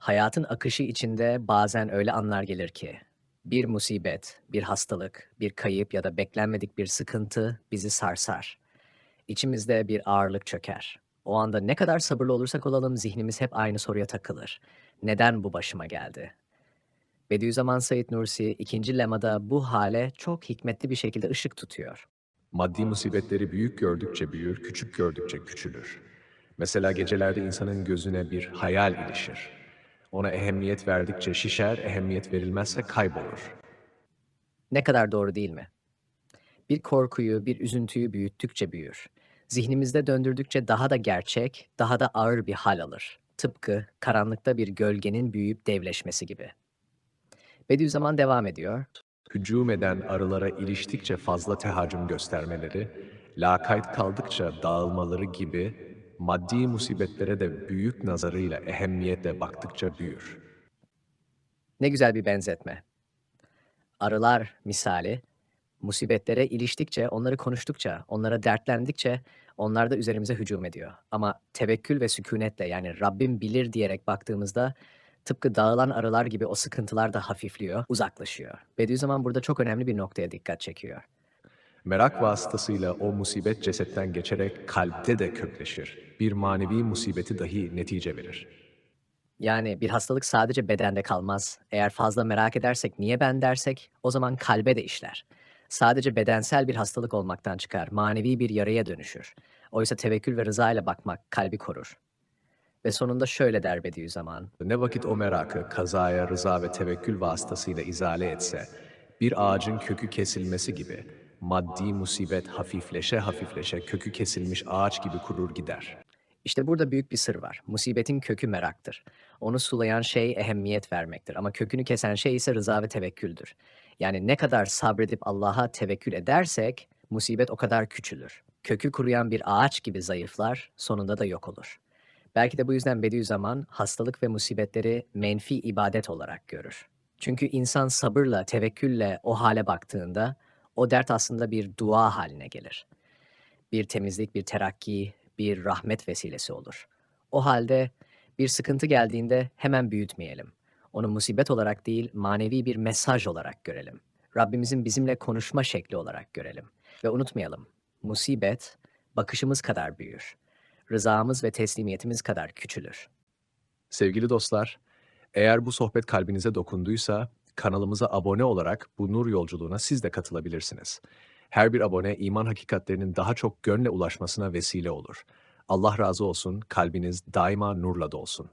Hayatın akışı içinde bazen öyle anlar gelir ki, bir musibet, bir hastalık, bir kayıp ya da beklenmedik bir sıkıntı bizi sarsar. İçimizde bir ağırlık çöker. O anda ne kadar sabırlı olursak olalım zihnimiz hep aynı soruya takılır. Neden bu başıma geldi? Bediüzzaman Said Nursi ikinci lemada bu hale çok hikmetli bir şekilde ışık tutuyor. Maddi musibetleri büyük gördükçe büyür, küçük gördükçe küçülür. Mesela gecelerde insanın gözüne bir hayal ilişir. Ona ehemmiyet verdikçe şişer, ehemmiyet verilmezse kaybolur. Ne kadar doğru değil mi? Bir korkuyu, bir üzüntüyü büyüttükçe büyür. Zihnimizde döndürdükçe daha da gerçek, daha da ağır bir hal alır. Tıpkı karanlıkta bir gölgenin büyüyüp devleşmesi gibi. Bediüzzaman devam ediyor. Hücum eden arılara iliştikçe fazla tehacüm göstermeleri, lakayt kaldıkça dağılmaları gibi maddi musibetlere de büyük nazarıyla ehemmiyetle baktıkça büyür. Ne güzel bir benzetme. Arılar misali, musibetlere iliştikçe, onları konuştukça, onlara dertlendikçe onlar da üzerimize hücum ediyor. Ama tevekkül ve sükunetle yani Rabbim bilir diyerek baktığımızda tıpkı dağılan arılar gibi o sıkıntılar da hafifliyor, uzaklaşıyor. Bediüzzaman burada çok önemli bir noktaya dikkat çekiyor. Merak vasıtasıyla o musibet cesetten geçerek kalpte de kökleşir. Bir manevi musibeti dahi netice verir. Yani bir hastalık sadece bedende kalmaz. Eğer fazla merak edersek, niye ben dersek, o zaman kalbe de işler. Sadece bedensel bir hastalık olmaktan çıkar, manevi bir yaraya dönüşür. Oysa tevekkül ve rıza ile bakmak kalbi korur. Ve sonunda şöyle der Bediüzzaman. Ne vakit o merakı kazaya, rıza ve tevekkül vasıtasıyla izale etse, bir ağacın kökü kesilmesi gibi maddi musibet hafifleşe hafifleşe kökü kesilmiş ağaç gibi kurur gider. İşte burada büyük bir sır var. Musibetin kökü meraktır. Onu sulayan şey ehemmiyet vermektir. Ama kökünü kesen şey ise rıza ve tevekküldür. Yani ne kadar sabredip Allah'a tevekkül edersek, musibet o kadar küçülür. Kökü kuruyan bir ağaç gibi zayıflar, sonunda da yok olur. Belki de bu yüzden Bediüzzaman hastalık ve musibetleri menfi ibadet olarak görür. Çünkü insan sabırla, tevekkülle o hale baktığında o dert aslında bir dua haline gelir. Bir temizlik, bir terakki, bir rahmet vesilesi olur. O halde bir sıkıntı geldiğinde hemen büyütmeyelim. Onu musibet olarak değil, manevi bir mesaj olarak görelim. Rabbimizin bizimle konuşma şekli olarak görelim. Ve unutmayalım, musibet bakışımız kadar büyür. Rızamız ve teslimiyetimiz kadar küçülür. Sevgili dostlar, eğer bu sohbet kalbinize dokunduysa kanalımıza abone olarak bu nur yolculuğuna siz de katılabilirsiniz. Her bir abone iman hakikatlerinin daha çok gönle ulaşmasına vesile olur. Allah razı olsun, kalbiniz daima nurla dolsun.